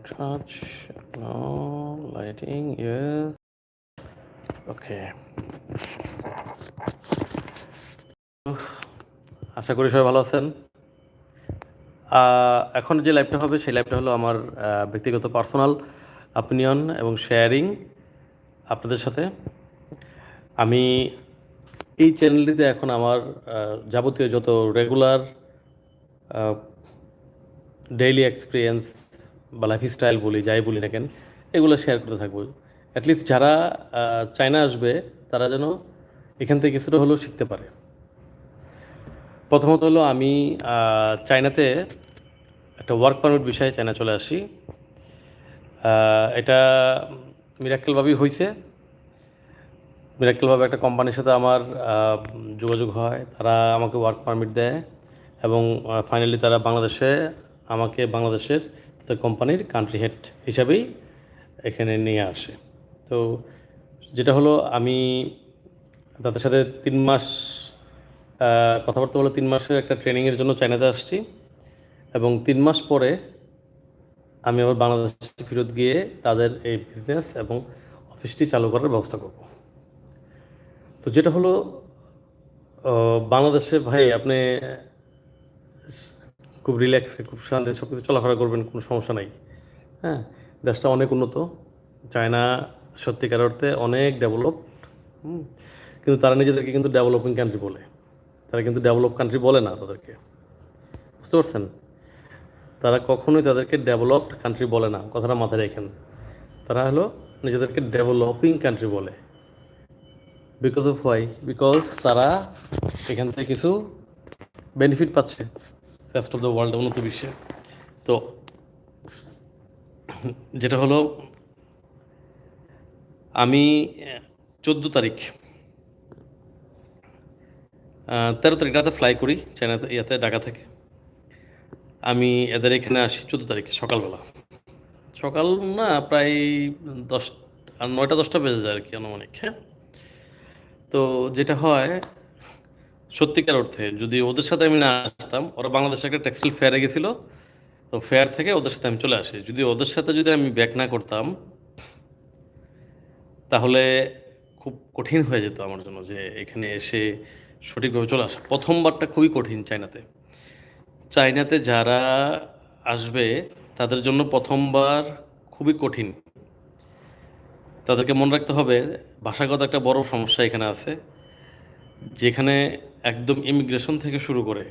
touch. No lighting. Yes. Okay. আশা করি সবাই ভালো আছেন এখন যে লাইভটা হবে, সেই লাইভটা হলো আমার ব্যক্তিগত পার্সোনাল অপিনিয়ন এবং শেয়ারিং আপনাদের সাথে আমি এই চ্যানেলটিতে এখন আমার যাবতীয় যত রেগুলার ডেইলি এক্সপিরিয়েন্স বা লাইফ স্টাইল বলি, যাই বলি না কেন, এগুলো শেয়ার করতে থাকব। অ্যাটলিস্ট যারা চায়না আসবে, তারা যেন এখান থেকে কিছুটা হলেও শিখতে পারে। প্রথমত হলো আমি চায়নাতে একটা ওয়ার্ক পারমিট বিষয়ে চায়না চলে আসি। এটা মিরাক্কেলভাবেই হয়েছে মিরাক্কেলভাবে একটা কোম্পানির সাথে আমার যোগাযোগ হয়, তারা আমাকে ওয়ার্ক পারমিট দেয় এবং ফাইনালি তারা বাংলাদেশে, আমাকে বাংলাদেশের তাদের কোম্পানির কান্ট্রি হেড হিসাবেই এখানে নিয়ে আসে। তো যেটা হলো, আমি তাদের সাথে তিন মাস কথাবার্তা বলে তিন মাসের একটা ট্রেনিংয়ের জন্য চায়নাতে আসছি এবং তিন মাস পরে আমি আবার বাংলাদেশে ফেরত গিয়ে তাদের এই বিজনেস এবং অফিসটি চালু করার ব্যবস্থা করব। তো যেটা হলো বাংলাদেশে ভাই আপনি খুব রিল্যাক্সে খুব শান্তি সব কিছু চলাফেরা করবেন, কোনো সমস্যা নাই। হ্যাঁ দেশটা অনেক উন্নত। চায়না সত্যিকার অর্থে অনেক ডেভেলপড কিন্তু তারা নিজেদেরকে কিন্তু ডেভেলপিং কান্ট্রি বলে। তারা কিন্তু ডেভেলপ কান্ট্রি বলে না তাদেরকে। বুঝতে পারছেন? তারা কখনোই তাদেরকে ডেভেলপড কান্ট্রি বলে না, কথাটা মাথায় রেখেন। তারা হলো নিজেদেরকে ডেভেলপিং কান্ট্রি বলে। বিকজ অফ ওয়াই বিকজ তারা এখান থেকে কিছু বেনিফিট পাচ্ছে। রেস্ট অফ দ্য ওয়ার্ল্ড উন্নত বিশ্বে। তো, যেটা হলো, আমি, চোদ্দ তারিখ তেরো তারিখ রাতে ফ্লাই করি চায়নাতে, ইয়াতে, ঢাকা থেকে। আমি এদের এখানে আসি চোদ্দ তারিখে, সকালবেলা। সকাল না, প্রায় দশ, নয়টা দশটা বেজে যায় আর কি আনুমানিক হ্যাঁ? তো, যেটা হয় সত্যিকার অর্থে, যদি ওদের সাথে আমি না আসতাম, ওরা বাংলাদেশে একটা টেক্সটাইল ফেয়ারে গেছিল, তো ফেয়ার থেকে ওদের সাথে আমি চলে আসি। যদি ওদের সাথে যদি আমি ব্যাক না করতাম, তাহলে খুব কঠিন হয়ে যেত আমার জন্য যে এখানে এসে সঠিকভাবে চলে আসা। প্রথমবারটা খুবই কঠিন চায়নাতে। চায়নাতে যারা আসবে, তাদের জন্য প্রথমবার খুবই কঠিন। তাদেরকে মনে রাখতে হবে, ভাষাগত একটা বড় সমস্যা এখানে আছে, যেখানে একদম ইমিগ্রেশন থেকে শুরু করে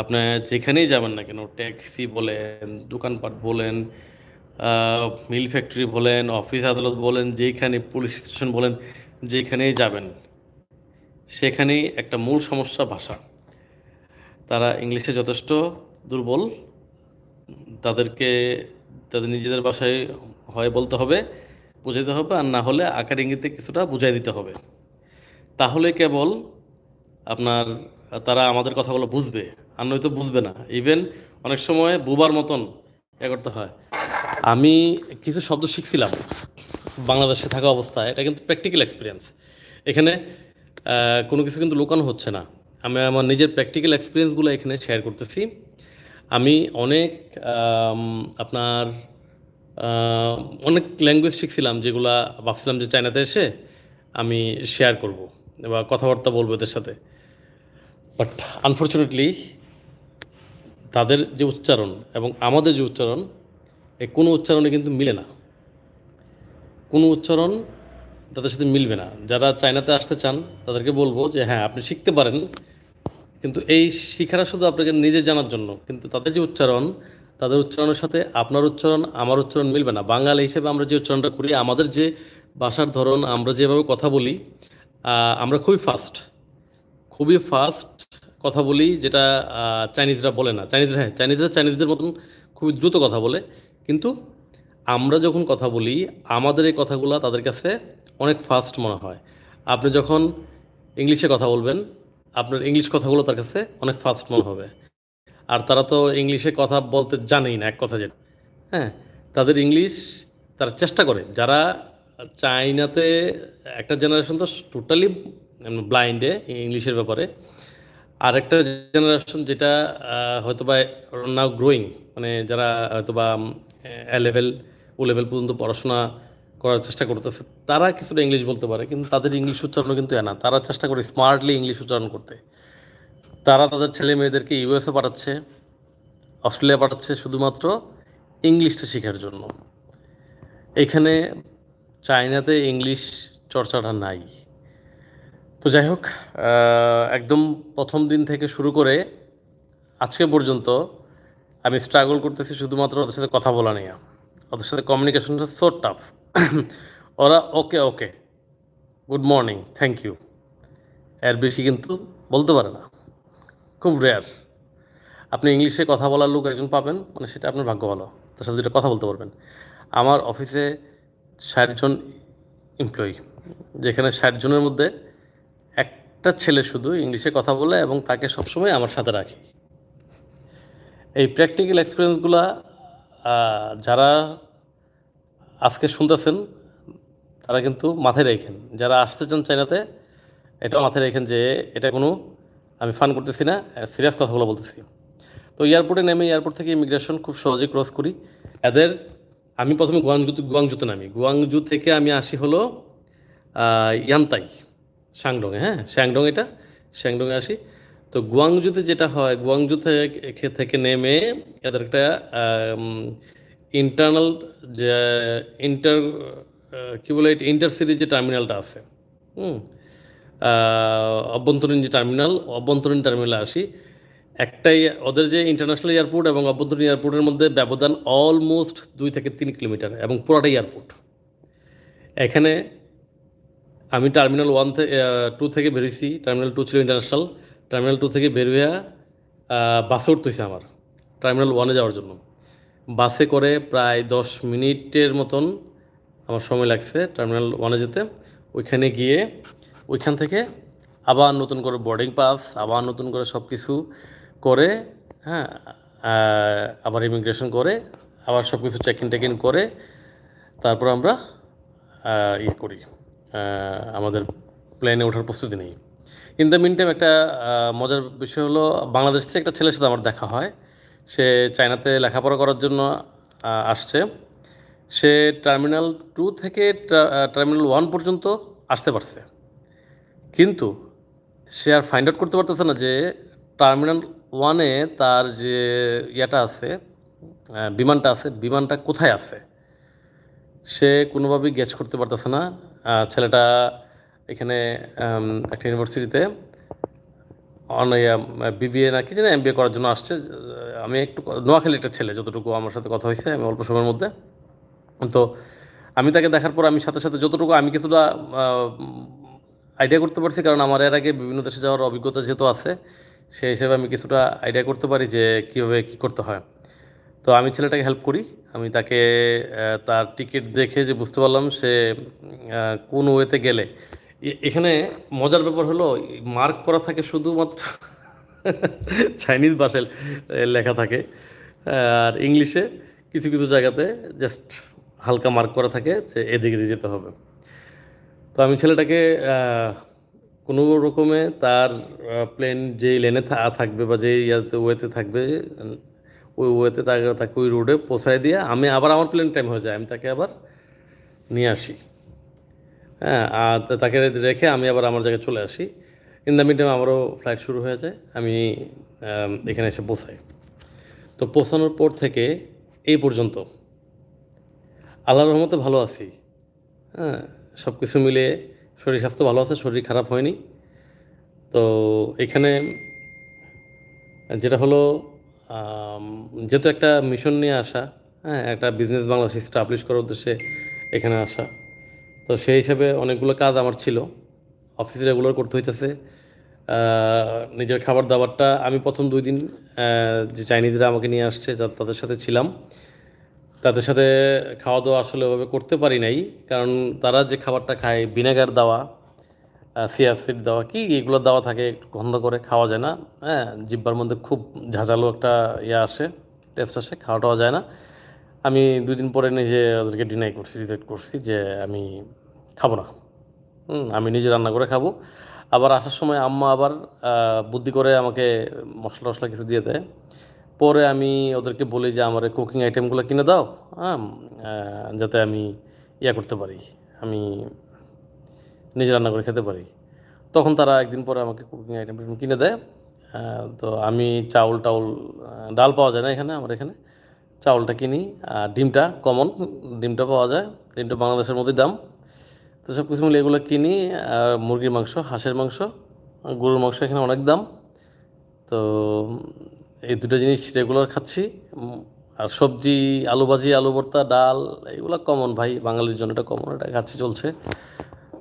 আপনার যেখানেই যাবেন না কেন ট্যাক্সি বলেন, দোকানপাট বলেন মিল ফ্যাক্টরি বলেন অফিস আদালত বলেন, যেখানে পুলিশ স্টেশন বলেন, যেখানেই যাবেন, সেখানেই একটা মূল সমস্যা ভাষা। তারা ইংলিশে যথেষ্ট দুর্বল। তাদেরকে, তাদের নিজেদের ভাষায় হয় বলতে হবে, বুঝাইতে হবে, আর না হলে আকার ইঙ্গিতে কিছুটা বুঝাই দিতে হবে। তাহলে কেবল আপনার, তারা আমাদের কথাগুলো বুঝবে, আর নয়তো বুঝবে না। ইভেন অনেক সময় বুবার মতন এ করতে হয়। আমি কিছু শব্দ শিখছিলাম বাংলাদেশে থাকা অবস্থায়, এটা কিন্তু প্র্যাকটিক্যাল এক্সপিরিয়েন্স এখানে কোনো কিছু কিন্তু লুকানো হচ্ছে না। আমি আমার নিজের প্র্যাকটিক্যাল এক্সপিরিয়েন্সগুলো এখানে শেয়ার করতেছি। আমি অনেক আপনার অনেক ল্যাঙ্গুয়েজ শিখছিলাম যেগুলা ভাবছিলাম যে চায়নাতে এসে আমি শেয়ার করব বা কথাবার্তা বলব এদের সাথে। বাট আনফর্চুনেটলি তাদের যে উচ্চারণ এবং আমাদের যে উচ্চারণ, এ কোনো উচ্চারণে কিন্তু মিলে না। কোনো উচ্চারণ তাদের সাথে মিলবে না। যারা চায়নাতে আসতে চান, তাদেরকে বলব যে হ্যাঁ আপনি শিখতে পারেন। কিন্তু এই শিখাটা শুধু আপনাকে নিজে জানার জন্য। কিন্তু তাদের যে উচ্চারণ, তাদের উচ্চারণের সাথে আপনার উচ্চারণ, আমার উচ্চারণ মিলবে না। বাঙালি হিসেবে আমরা যে উচ্চারণটা করি, আমাদের যে ভাষার ধরন, আমরা যেভাবে কথা বলি আমরা খুবই ফাস্ট খুবই ফাস্ট কথা বলি, যেটা চাইনিজরা বলে না। চাইনিজরা হ্যাঁ চাইনিজরা চাইনিজদের মতন খুবই দ্রুত কথা বলে। কিন্তু আমরা যখন কথা বলি, আমাদের এই কথাগুলো তাদের কাছে অনেক ফাস্ট মনে হয়। আপনি যখন ইংলিশে কথা বলবেন, আপনার ইংলিশ কথাগুলো তার কাছে অনেক ফাস্ট মনে হবে। আর তারা তো ইংলিশে কথা বলতে জানেই না, এক কথা যেটা। হ্যাঁ তাদের ইংলিশ তারা চেষ্টা করে। যারা চাইনাতে একটা জেনারেশন তো টোটালি ব্লাইন্ডে ইংলিশের ব্যাপারে। আর একটা জেনারেশন যেটা হয়তো বা নাও গ্রোয়িং মানে যারা হয়তো বা এ লেভেল ও লেভেল পর্যন্ত পড়াশোনা করার চেষ্টা করতেছে, তারা কিছুটা ইংলিশ বলতে পারে, কিন্তু তাদের ইংলিশ উচ্চারণ কিন্তু না তারা চেষ্টা করে স্মার্টলি ইংলিশ উচ্চারণ করতে। তারা তাদের ছেলে মেয়েদেরকে ইউএসএ পাঠাচ্ছে অস্ট্রেলিয়া পাঠাচ্ছে শুধুমাত্র ইংলিশটা শেখার জন্য। এখানে চায়নাতে ইংলিশ চর্চাটা নাই। তো যাই হোক একদম প্রথম দিন থেকে শুরু করে আজকে পর্যন্ত আমি স্ট্রাগল করতেছি শুধুমাত্র ওদের সাথে কথা বলা নিয়ে। ওদের সাথে কমিউনিকেশনটা সো টাফ ওরা okay okay good morning thank you এর বেশি কিন্তু বলতে পারে না। খুব রেয়ার আপনি ইংলিশে কথা বলার লোক একজন পাবেন মানে সেটা আপনার ভাগ্য ভালো। তার সাথে যেটা কথা বলতে পারবেন। আমার অফিসে ষাটজন এমপ্লয়ি যেখানে ষাটজনের মধ্যে একটা ছেলে শুধু ইংলিশে কথা বলে এবং তাকে সবসময় আমার সাথে রাখি। এই প্র্যাকটিক্যাল এক্সপিরিয়েন্সগুলা যারা আজকে শুনতেছেন, তারা কিন্তু মাথায় রেখেন। যারা আসতে চান চাইনাতে এটাও মাথায় রেখেন যে এটা কোনো আমি ফান করতেছি না সিরিয়াস কথাগুলো বলতেছি। তো এয়ারপোর্টে নেমে এয়ারপোর্ট থেকে ইমিগ্রেশন খুব সহজে ক্রস করি। এদের, আমি প্রথমে গুয়াংজু গুয়াংজুতে নামি। গুয়াংজু থেকে আমি আসি হলো ইয়ান্তাই। শ্যাংডংয়ে হ্যাঁ? শ্যাংডং এটা? শ্যাংডংয়ে আসি। তো গুয়াংজুতে যেটা হয়, গুয়াংজু থেকে থেকে নেমে এদের একটা ইন্টারনাল যে ইন্টার কী বলে ইন্টার সিরিজ যে টার্মিনালটা আছে, হুম? অভ্যন্তরীণ যে টার্মিনাল অভ্যন্তরীণ টার্মিনালে আসি। একটাই ওদের যে ইন্টারন্যাশনাল এয়ারপোর্ট এবং অভ্যন্তরীণ এয়ারপোর্টের মধ্যে ব্যবধান অলমোস্ট দুই থেকে তিন কিলোমিটার এবং পুরাটাই এয়ারপোর্ট এখানে আমি টার্মিনাল ওয়ান থেকে টু থেকে বেরিয়েছি। টার্মিনাল টু ছিল ইন্টারন্যাশনাল টার্মিনাল টু থেকে বের হইয়া বাসে উঠতেছে আমার। টার্মিনাল ওয়ানে যাওয়ার জন্য। বাসে করে প্রায় দশ মিনিটের মতন আমার সময় লাগছে টার্মিনাল ওয়ানে যেতে। ওইখানে গিয়ে, ওইখান থেকে আবার নতুন করে বোর্ডিং পাস আবার নতুন করে সব কিছু করে হ্যাঁ আবার ইমিগ্রেশন করে, আবার সব কিছু চেক ইন টেক ইন করে, তারপর আমরা ইয়ে করি। আমাদের প্লেনে ওঠার প্রস্তুতি নেই। ইন দ্য মিন টাইম একটা মজার বিষয় হলো, বাংলাদেশ থেকে একটা ছেলের সাথে আমার দেখা হয়। সে চায়নাতে লেখাপড়া করার জন্য আসছে। সে টার্মিনাল টু থেকে টার্মিনাল ওয়ান পর্যন্ত আসতে পারছে। কিন্তু সে আর ফাইন্ড আউট করতে পারতেছে না যে টার্মিনাল ওয়ানে তার যে ইয়েটা আছে বিমানটা আছে, বিমানটা কোথায় আছে? সে কোনোভাবেই গেছ করতে পারতেছে না। ছেলেটা এখানে একটা ইউনিভার্সিটিতে বিবিএ না, কি জানি এম করার জন্য আসছে। আমি একটু নোয়াখালী একটা ছেলে, যতটুকু আমার সাথে কথা হয়েছে, আমি অল্প সময়ের মধ্যে। তো আমি তাকে দেখার পর আমি সাথে সাথে যতটুকু, আমি কিছুটা আইডিয়া করতে পারছি, কারণ আমার এর আগে বিভিন্ন দেশে যাওয়ার অভিজ্ঞতা যেহেতু আছে, সেই হিসেবে আমি কিছুটা আইডিয়া করতে পারি যে কীভাবে কী করতে হয়। তো আমি ছেলেটাকে হেল্প করি। আমি তাকে তার টিকিট দেখে যে বুঝতে পারলাম সে কোন ওয়েতে গেলে। এখানে মজার ব্যাপার হলো মার্ক করা থাকে শুধুমাত্র চাইনিজ ভাষায় লেখা থাকে। আর ইংলিশে কিছু কিছু জায়গাতে জাস্ট হালকা মার্ক করা থাকে যে এদিকে দিয়ে যেতে হবে। তো আমি ছেলেটাকে কোনো রকমে তার প্লেন যেই লেনে থাকবে বা যেই ইয়াতে ওয়েতে থাকবে ওই ওয়েতে তাকে তাকে ওই রোডে পৌঁছায় দিয়ে আমি আবার আমার প্লেন টাইম হয়ে যায়, আমি তাকে আবার নিয়ে আসি। হ্যাঁ আর তাকে রেখে আমি আবার আমার জায়গায় চলে আসি। ইন দ্য টাইম আমারও ফ্লাইট শুরু হয়ে যায়, আমি এখানে এসে পৌঁছাই। তো পৌঁছানোর পর থেকে এই পর্যন্ত। আল্লাহ রহমতে ভালো আছি। হ্যাঁ সব কিছু মিলে শরীর স্বাস্থ্য ভালো আছে, শরীর খারাপ হয়নি। তো এখানে যেটা হলো যেহেতু একটা মিশন নিয়ে আসা হ্যাঁ একটা বিজনেস বাংলাদেশ স্টাবলিশ করার উদ্দেশ্যে এখানে আসা। তো সেই হিসাবে অনেকগুলো কাজ আমার ছিল। অফিস রেগুলার করতে হইতেছে। নিজের খাবার দাবারটা আমি প্রথম দুই দিন যে চাইনিজরা আমাকে নিয়ে আসছে তাদের সাথে ছিলাম। তাদের সাথে খাওয়া দাওয়া আসলে ওভাবে করতে পারি নাই। কারণ তারা যে খাবারটা খায় ভিনেগার দেওয়া সিয়াসিড দেওয়া কি? এগুলো দেওয়া থাকে, একটু গন্ধ করে, খাওয়া যায় না। হ্যাঁ জিব্বার মধ্যে খুব ঝাঁঝালো একটা ইয়ে আসে টেস্ট আসে খাওয়া টাওয়া যায় না। আমি দুই দিন পরে নিজে ওদেরকে ডিনাই করছি রিজেক্ট করছি যে আমি খাব না। আমি নিজে রান্না করে খাব। আবার আসার সময় আম্মা আবার বুদ্ধি করে আমাকে মশলা টশলা কিছু দিয়ে দেয়। পরে আমি ওদেরকে বলি যে, আমার কুকিং আইটেমগুলো কিনে দাও হ্যাঁ যাতে আমি ইয়া করতে পারি। আমি নিজে রান্না করে খেতে পারি। তখন তারা একদিন পরে আমাকে কুকিং আইটেম কিনে দেয়। তো আমি চাউল টাউল ডাল পাওয়া যায় না এখানে, আমার এখানে। চাউলটা কিনি, আর ডিমটা কমন ডিমটা পাওয়া যায়। ডিমটা বাংলাদেশের মধ্যেই দাম। তো সব কিছু মিলে এগুলো কিনি, আর মুরগির মাংস, হাঁসের মাংস, গরুর মাংস এখানে অনেক দাম। তো এই দুটো জিনিস রেগুলার খাচ্ছি। আর সবজি, আলু ভাজি, আলু ভর্তা, ডাল, এগুলো কমন ভাই, বাঙালির জন্য এটা কমন এটা খাচ্ছি, চলছে।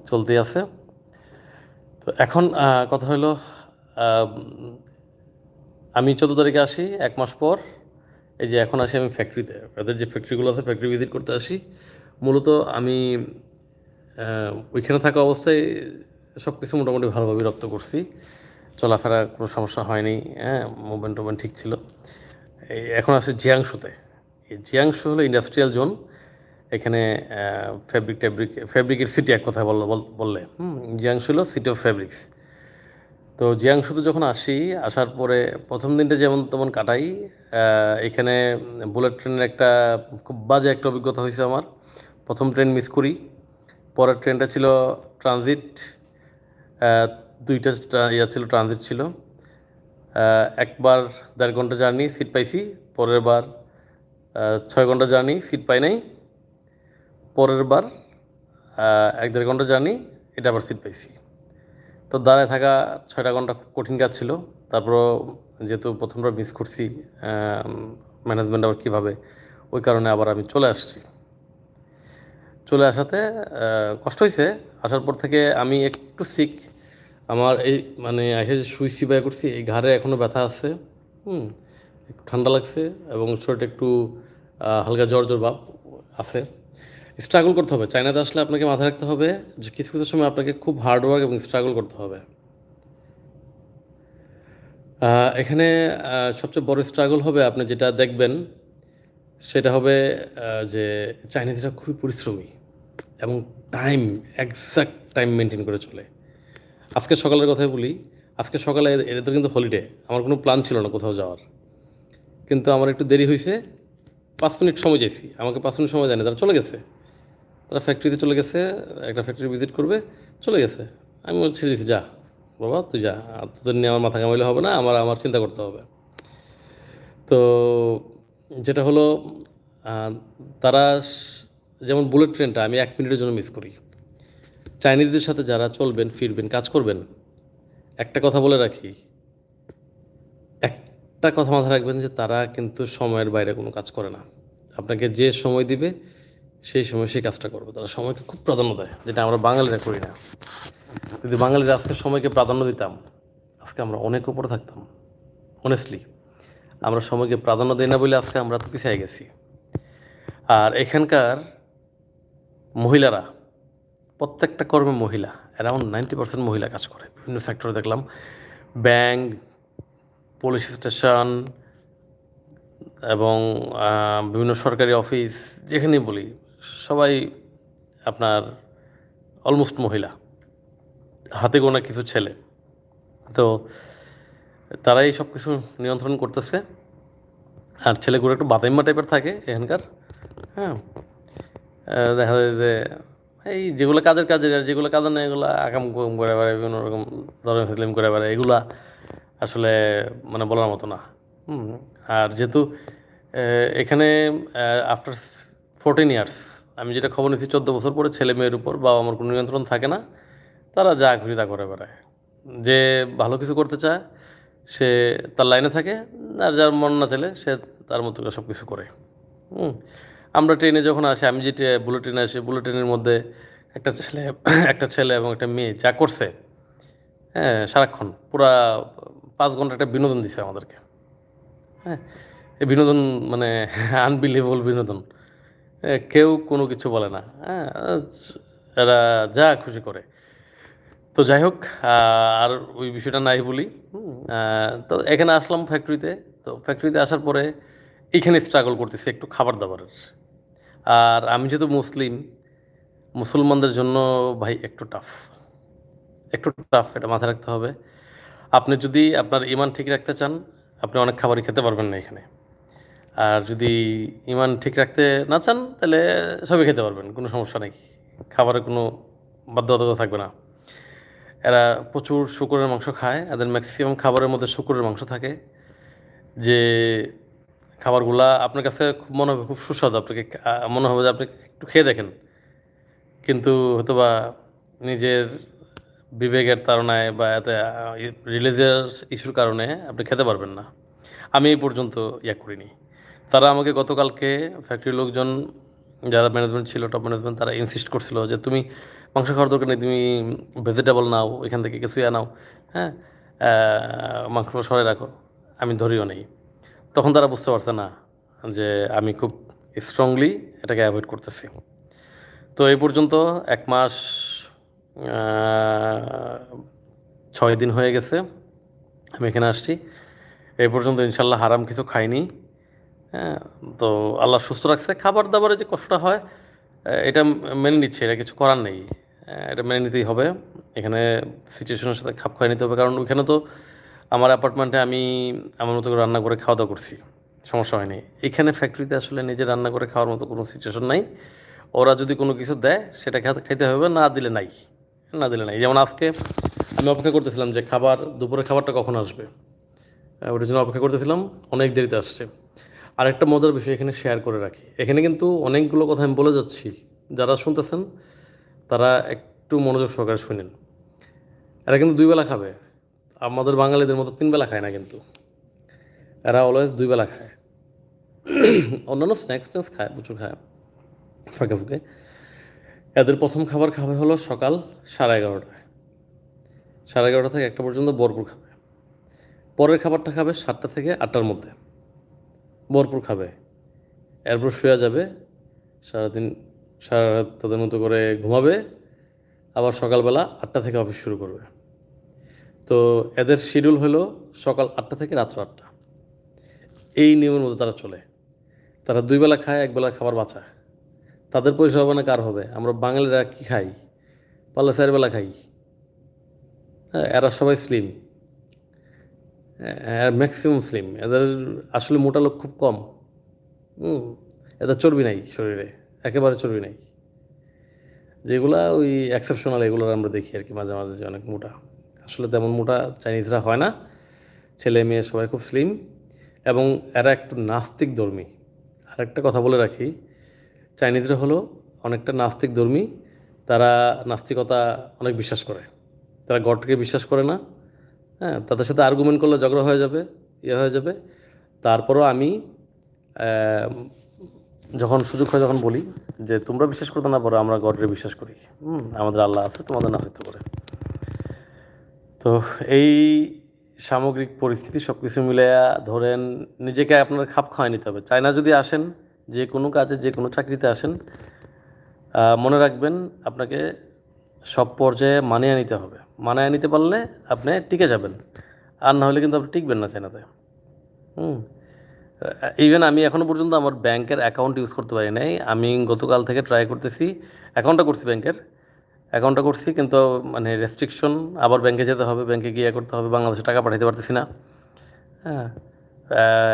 চলতেই আছে। তো এখন কথা হলো আমি চোদ্দ তারিখে আসি, এক মাস পর। এই যে এখন আসি আমি ফ্যাক্টরিতে ওদের যে ফ্যাক্টরিগুলো আছে ফ্যাক্টরি ভিজিট করতে আসি। মূলত আমি ওইখানে থাকা অবস্থায় সব কিছু মোটামুটি ভালোভাবে রপ্ত করছি। চলাফেরা কোনো সমস্যা হয়নি হ্যাঁ মুভমেন্ট টুভমেন্ট ঠিক ছিল। এখন আসে জিয়াংশুতে। এই জিয়াংশু হলো ইন্ডাস্ট্রিয়াল জোন এখানে ফেব্রিক ট্যাব্রিক ফেব্রিকের সিটি এক কথা বলল বল- বললে। হুম, জিয়াংশু হলো সিটি অফ ফেব্রিক্স তো জিয়াংশুতে যখন আসি, আসার পরে প্রথম দিনটা যেমন তেমন কাটাই এখানে বুলেট ট্রেনের একটা খুব বাজে একটা অভিজ্ঞতা হয়েছে আমার। প্রথম ট্রেন মিস করি, পরের ট্রেনটা ছিল ট্রানজিট দুইটা ইয়া ছিল ট্রানজিট ছিল। একবার দেড় ঘণ্টা জার্নি সিট পাইছি, পরের বার ছয় ঘণ্টা জার্নি সিট পাই নাই। পরের বার এক দেড় ঘণ্টা জার্নি, এটা আবার সিট পাইছি। তো দাঁড়ায় থাকা ছয়টা ঘণ্টা খুব কঠিন কাজ ছিল। তারপরও যেহেতু প্রথমবার মিস করছি ম্যানেজমেন্ট আবার কীভাবে, ওই কারণে আবার আমি চলে আসছি। চলে আসাতে কষ্ট হয়েছে আসার পর থেকে আমি একটু সিক আমার এই মানে এসে যে শুইছি বা করছি, এই ঘাড়ে এখনও ব্যথা আছে। হুম, একটু ঠান্ডা লাগছে এবং শরীরটা একটু হালকা জ্বর জ্বর ভাব আছে। স্ট্রাগল করতে হবে। চায়নাতে আসলে আপনাকে মাথায় রাখতে হবে যে কিছু কিছু সময় আপনাকে খুব হার্ড ওয়ার্ক এবং স্ট্রাগল করতে হবে। এখানে সবচেয়ে বড় স্ট্রাগল হবে আপনি যেটা দেখবেন, সেটা হবে যে চাইনিজরা খুবই পরিশ্রমী এবং টাইম একজ্যাক্ট টাইম মেনটেন করে চলে। আজকে সকালের কথাই বলি, আজকে সকালে এদের কিন্তু হলিডে আমার কোনো প্ল্যান ছিল না কোথাও যাওয়ার। কিন্তু আমার একটু দেরি হয়েছে পাঁচ মিনিট সময় চাইছি, আমাকে পাঁচ মিনিট সময় দেয়নি, তারা চলে গেছে। তারা ফ্যাক্টরিতে চলে গেছে, একটা ফ্যাক্টরি ভিজিট করবে, চলে গেছে। আমি ছেড়ে দিচ্ছি যা। বাবা, তুই যা। তোদের নিয়ে আমার মাথা কামাইলে হবে না, আমার আমার চিন্তা করতে হবে। তো যেটা হলো তারা যেমন বুলেট ট্রেনটা আমি এক মিনিটের জন্য মিস করি। চাইনিজদের সাথে যারা চলবেন, ফিরবেন, কাজ করবেন, একটা কথা বলে রাখি, একটা কথা মাথায় রাখবেন যে তারা কিন্তু সময়ের বাইরে কোনো কাজ করে না। আপনাকে যে সময় দিবে সেই সময় সেই কাজটা করবে। তারা সময়কে খুব প্রাধান্য দেয়, যেটা আমরা বাঙালিরা করি না। যদি বাঙালিরা আজকে সময়কে প্রাধান্য দিতাম, আজকে আমরা অনেক উপরে থাকতাম অনেস্টলি আমরা সময়কে প্রাধান্য দিই না বলে আজকে আমরা পিছিয়ে গেছি। আর এখানকার মহিলারা, প্রত্যেকটা কর্মে মহিলা অ্যারাউন্ড নাইনটি পার্সেন্ট মহিলা কাজ করে। বিভিন্ন সেক্টরে দেখলাম ব্যাংক পুলিশ স্টেশন এবং বিভিন্ন সরকারি অফিস যেখানেই বলি সবাই আপনার অলমোস্ট মহিলা, হাতে গোনা কিছু ছেলে। তো তারাই সব কিছু নিয়ন্ত্রণ করতেছে। আর ছেলেগুলো একটু বাতাইম্মা টাইপের থাকে এখানকার হ্যাঁ। দেখা যায় যে এই যেগুলো কাজের কাজের আর যেগুলো কাজের না এগুলো আকাম কুম করে বেড়ায়, বিভিন্ন রকম ধরনের ফিল্ম করে বেড়ায়, এগুলা আসলে মানে বলার মতো না। আর যেহেতু এখানে আফটার ফোরটিন ইয়ার্স আমি যেটা খবর নিচ্ছি চোদ্দ বছর পরে ছেলে মেয়ের উপর, বাবা আমার কোনো নিয়ন্ত্রণ থাকে না। তারা যা খুশি তা করে বেড়ায়। যে ভালো কিছু করতে চায়, সে তার লাইনে থাকে, আর যার মন না চলে সে তার মতো করে সব কিছু করে। হুম। আমরা ট্রেনে যখন আসি, আমি যে ট্রে- বুলেট ট্রেনে আসি বুলেট ট্রেনের মধ্যে একটা ছেলে একটা ছেলে এবং একটা মেয়ে যা করছে হ্যাঁ সারাক্ষণ পুরা পাঁচ ঘণ্টা একটা বিনোদন দিছে আমাদেরকে। হ্যাঁ এই বিনোদন মানে আনবিলিভেবল বিনোদন। কেউ কোনো কিছু বলে না। হ্যাঁ এরা যা খুশি করে। তো যাই হোক আর ওই বিষয়টা নাই বলি। তো এখানে আসলাম ফ্যাক্টরিতে তো ফ্যাক্টরিতে আসার পরে এখানে স্ট্রাগল করতেছি একটু খাবার দাবারের। আর আমি যেহেতু মুসলিম, মুসলমানদের জন্য ভাই একটু টাফ একটু টাফ এটা মাথায় রাখতে হবে। আপনি যদি আপনার ইমান ঠিক রাখতে চান, আপনি অনেক খাবারই খেতে পারবেন না এখানে। আর যদি ইমান ঠিক রাখতে না চান, তাহলে সবই খেতে পারবেন, কোনো সমস্যা নেই। খাবারের কোনো বাধ্যবাধকতা থাকবে না। এরা প্রচুর শুকুরের মাংস খায়, এদের ম্যাক্সিমাম খাবারের মধ্যে শুকুরের মাংস থাকে। যে খাবারগুলা আপনার কাছে খুব মনে হবে খুব সুস্বাদু, আপনাকে মনে হবে যে আপনি একটু খেয়ে দেখেন। কিন্তু হয়তো বা নিজের বিবেকের তাড়নায় বা এতে রিলিজিয়াস ইস্যুর কারণে আপনি খেতে পারবেন না। আমি এই পর্যন্ত ইয়া করিনি। তারা আমাকে গতকালকে ফ্যাক্টরির লোকজন, যারা ম্যানেজমেন্ট ছিল টপ ম্যানেজমেন্ট তারা ইনসিস্ট করছিল যে তুমি মাংস খাওয়ার দরকার নেই, তুমি ভেজিটেবল নাও, এখান থেকে কিছু আনাও হ্যাঁ? মাংস সরে রাখো, আমি ধরিও নেই। তখন তারা বুঝতে পারছে না যে আমি খুব স্ট্রংলি এটাকে অ্যাভয়েড করতেছি। তো এই পর্যন্ত এক মাস ছয় দিন হয়ে গেছে, আমি এখানে আসছি। এই পর্যন্ত ইনশাল্লাহ হারাম কিছু খাইনি। হ্যাঁ তো আল্লাহ সুস্থ রাখছে। খাবার দাবারে যে কষ্টটা হয় এটা মেনে নিচ্ছে, এটা কিছু করার নেই। এটা মেনে নিতেই হবে। এখানে সিচুয়েশনের সাথে খাপ খাইয়ে নিতে হবে। কারণ ওইখানে তো আমার অ্যাপার্টমেন্টে আমি আমার মতো করে রান্না করে খাওয়া দাওয়া করছি। সমস্যা হয়নি। এখানে ফ্যাক্টরিতে আসলে নিজে রান্না করে খাওয়ার মতো কোনো সিচুয়েশন নাই। ওরা যদি কোনো কিছু দেয়, সেটা খেতে খাইতে হবে, না দিলে নাই। না দিলে নাই। যেমন আজকে আমি অপেক্ষা করতেছিলাম যে খাবার, দুপুরের খাবারটা কখন আসবে। ওটার জন্য অপেক্ষা করতেছিলাম। অনেক দেরিতে আসছে। আরেকটা মজার বিষয় এখানে শেয়ার করে রাখি। এখানে কিন্তু অনেকগুলো কথা আমি বলে যাচ্ছি। যারা শুনতেছেন, তারা একটু মনোযোগ সহকারে শুনেন। এরা কিন্তু দুই বেলা খাবে। আমাদের বাঙালিদের মতো তিন বেলা খায় না কিন্তু। এরা অলওয়েজ দুই বেলা খায়। অন্যান্য স্ন্যাক্স ট্যাক্স খায়, প্রচুর খায়। ফাঁকে ফুঁকে। এদের প্রথম খাবার খাবে হলো সকাল সাড়ে এগারোটায়। সাড়ে এগারোটা থেকে একটা পর্যন্ত ভরপুর খাবে। পরের খাবারটা খাবে সাতটা থেকে আটটার মধ্যে। ভরপুর খাবে। এরপর শুয়ে যাবে, সারাদিন সারা রাত তাদের মতো করে ঘুমাবে, আবার সকালবেলা আটটা থেকে অফিস শুরু করবে। তো এদের শিডিউল হলো সকাল আটটা থেকে রাত্র আটটা। এই নিয়মের মধ্যে তারা চলে। তারা দুই বেলা খায় একবেলা খাবার বাঁচায়। তাদের পয়সা হবে না, কার হবে? আমরা বাঙালিরা কী খাই? পাল্লা চারবেলা খাই। হ্যাঁ এরা সবাই স্লিম ম্যাক্সিমাম স্লিম এদের আসলে মোটা লোক খুব কম। এদের চর্বি নাই শরীরে, একেবারে চর্বি নাই। যেগুলা ওই এক্সেপশনাল এগুলো আমরা দেখি আর কি, মাঝে মাঝে যে অনেক মোটা। আসলে তেমন মোটা চাইনিজরা হয় না। ছেলে মেয়ে সবাই খুব স্লিম এবং এরা একটু নাস্তিক ধর্মী। আর একটা কথা বলে রাখি চাইনিজরা হলো অনেকটা নাস্তিক ধর্মী। তারা নাস্তিকতা অনেক বিশ্বাস করে। তারা গডকে বিশ্বাস করে না। হ্যাঁ তাদের সাথে আর্গুমেন্ট করলে ঝগড়া হয়ে যাবে ইয়ে হয়ে যাবে। তারপরও আমি যখন সুযোগ হয় যখন বলি যে, তোমরা বিশ্বাস করতে না পারো, আমরা গডরে বিশ্বাস করি। হুম, আমাদের আল্লাহ আছে, তোমাদের না হতে পারে। তো এই সামগ্রিক পরিস্থিতি সব কিছু মিলাইয়া ধরেন, নিজেকে আপনার খাপ খাওয়াই নিতে হবে। চায়না যদি আসেন, যে কোনো কাজে, যে কোনো চাকরিতে আসেন মনে রাখবেন, আপনাকে সব পর্যায়ে মানিয়ে নিতে হবে। মানিয়ে নিতে পারলে আপনি টিকে যাবেন। আর না হলে কিন্তু আপনি টিকবেন না চায়নাতে হুম। ইভেন আমি এখনও পর্যন্ত আমার ব্যাংকের অ্যাকাউন্ট ইউজ করতে পারি নাই। আমি গতকাল থেকে ট্রাই করতেছি। অ্যাকাউন্টটা করছি ব্যাংকের। অ্যাকাউন্টটা করছি কিন্তু মানে রেস্ট্রিকশন আবার ব্যাংকে যেতে হবে ব্যাংকে গিয়ে করতে হবে, বাংলাদেশে টাকা পাঠাতে পারতেছি না। হ্যাঁ।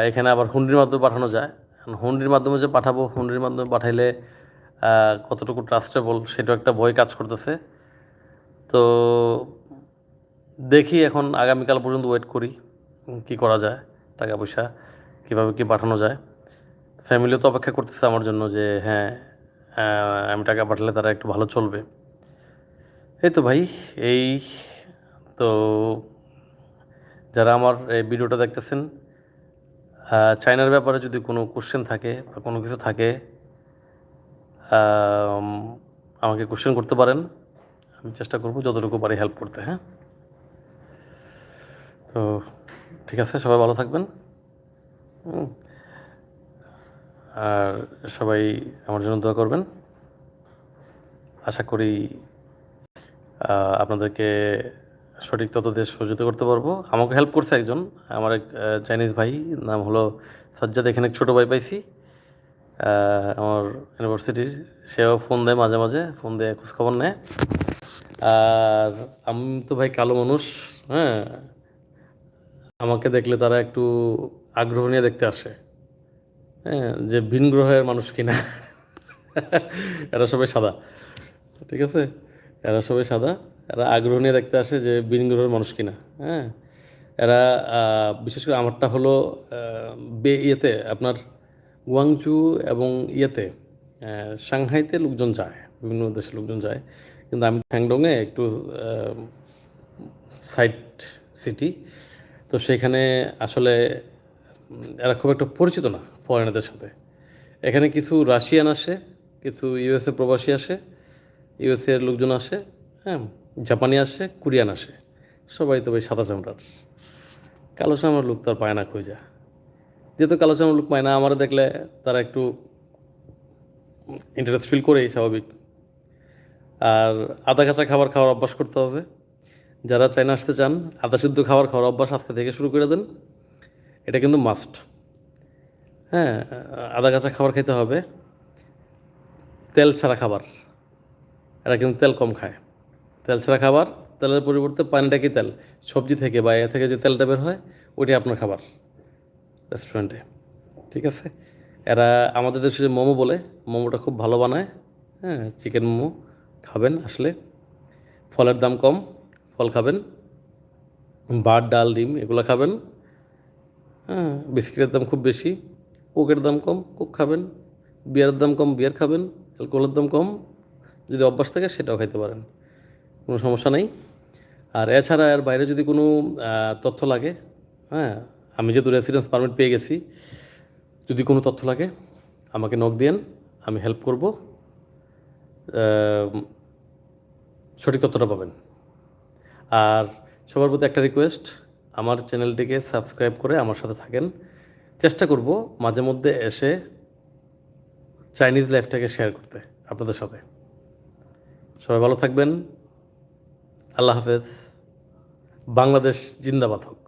এখানে আবার হুন্ডির মাধ্যমে পাঠানো যায়। হুন্ডির মাধ্যমে যে পাঠাবো, হুন্ডির মাধ্যমে পাঠাইলে কতটুকু ট্রাস্টেবল সেটাও একটা ভয় কাজ করতেছে। তো দেখি এখন আগামীকাল পর্যন্ত ওয়েট করি কি করা যায়, টাকা পয়সা কীভাবে কি পাঠানো যায়। ফ্যামিলিও তো অপেক্ষা করতেছে আমার জন্য যে হ্যাঁ আমি টাকা পাঠালে তারা একটু ভালো চলবে। এই তো ভাই, এই তো যারা আমার এই ভিডিওটা দেখতেছেন চায়নার ব্যাপারে যদি কোনো কোশ্চেন থাকে বা কোনো কিছু থাকে আমাকে কোশ্চেন করতে পারেন। আমি চেষ্টা করব যতটুকু পারি হেল্প করতে হ্যাঁ? তো ঠিক আছে, সবাই ভালো থাকবেন। আর সবাই আমার জন্য দোয়া করবেন। আশা করি আপনাদেরকে সঠিক তথ্য দিয়ে সহযোগিতা করতে পারব। আমাকে হেল্প করছে একজন, আমার এক চাইনিজ ভাই, নাম হলো সাজ্জাদ, এখানে এক ছোটো ভাই পাইছি। আমার ইউনিভার্সিটির সেও ফোন দেয় মাঝে মাঝে ফোন দিয়ে খোঁজখবর নেয়। আর আমি তো ভাই কালো মানুষ হ্যাঁ? আমাকে দেখলে তারা একটু আগ্রহ নিয়ে দেখতে আসে হ্যাঁ? যে ভিন গ্রহের মানুষ কিনা। এরা সবাই সাদা, ঠিক আছে? এরা সবাই সাদা, এরা আগ্রহ নিয়ে দেখতে আসে যে ভিন গ্রহের মানুষ কিনা হ্যাঁ? এরা বিশেষ করে আমারটা হলো বে ইয়েতে, আপনার গুয়াংচু এবং ইয়েতে সাংহাইতে লোকজন যায়, বিভিন্ন দেশের লোকজন যায়। কিন্তু আমি ফ্যাংডংয়ে একটু সাইড সিটি। তো সেখানে আসলে এরা খুব একটা পরিচিত না ফরেনারদের সাথে। এখানে কিছু রাশিয়ান আসে, কিছু ইউএসএ প্রবাসী আসে ইউএসএ এর লোকজন আসে হ্যাঁ জাপানি আসে, কোরিয়ান আসে। সবাই তো ভাই সাদা চামড়ার। কালো চামড়ার লোক তো আর পায় না খুঁজা। যেহেতু কালো চামড়ার লোক পায় না, আমার দেখলে তারা একটু ইন্টারেস্ট ফিল করেই স্বাভাবিক। আর আদা কাঁচা খাবার খাওয়ার অভ্যাস করতে হবে। যারা চাইনা আসতে চান আদা সিদ্ধ খাবার খাওয়ার অভ্যাস আজকে থেকে শুরু করে দেন। এটা কিন্তু মাস্ট হ্যাঁ আদা কাঁচা খাবার খেতে হবে। তেল ছাড়া খাবার। এরা কিন্তু তেল কম খায়। তেল ছাড়া খাবার, তেলের পরিবর্তে পানিটা কি তেল? সবজি থেকে বা এ থেকে যে তেলটা বের হয়, ওইটাই আপনার খাবার রেস্টুরেন্টে ঠিক আছে? এরা আমাদের দেশে মোমো বলে, মোমোটা খুব ভালো বানায়। হ্যাঁ চিকেন মোমো। খাবেন আসলে। ফলের দাম কম, ফল খাবেন। ভাত ডাল, ডিম এগুলো খাবেন। হ্যাঁ বিস্কিটের দাম খুব বেশি, কোকের দাম কম, কোক খাবেন। বিয়ারের দাম কম, বিয়ার খাবেন। অ্যালকোহলের দাম কম, যদি অভ্যাস থাকে সেটাও খাইতে পারেন। কোনো সমস্যা নেই। আর এছাড়া এর বাইরে যদি কোনো তথ্য লাগে হ্যাঁ আমি যেহেতু রেসিডেন্স পারমিট পেয়ে গেছি, যদি কোনো তথ্য লাগে, আমাকে নক দিয়েন, আমি হেল্প করব। সঠিক তথ্যটা পাবেন। আর সবার প্রতি একটা রিকোয়েস্ট আমার চ্যানেলটিকে সাবস্ক্রাইব করে আমার সাথে থাকেন। চেষ্টা করব মাঝে মধ্যে এসে চাইনিজ লাইফটাকে শেয়ার করতে আপনাদের সাথে। সবাই ভালো থাকবেন। আল্লাহ হাফেজ। বাংলাদেশ জিন্দাবাদ হোক।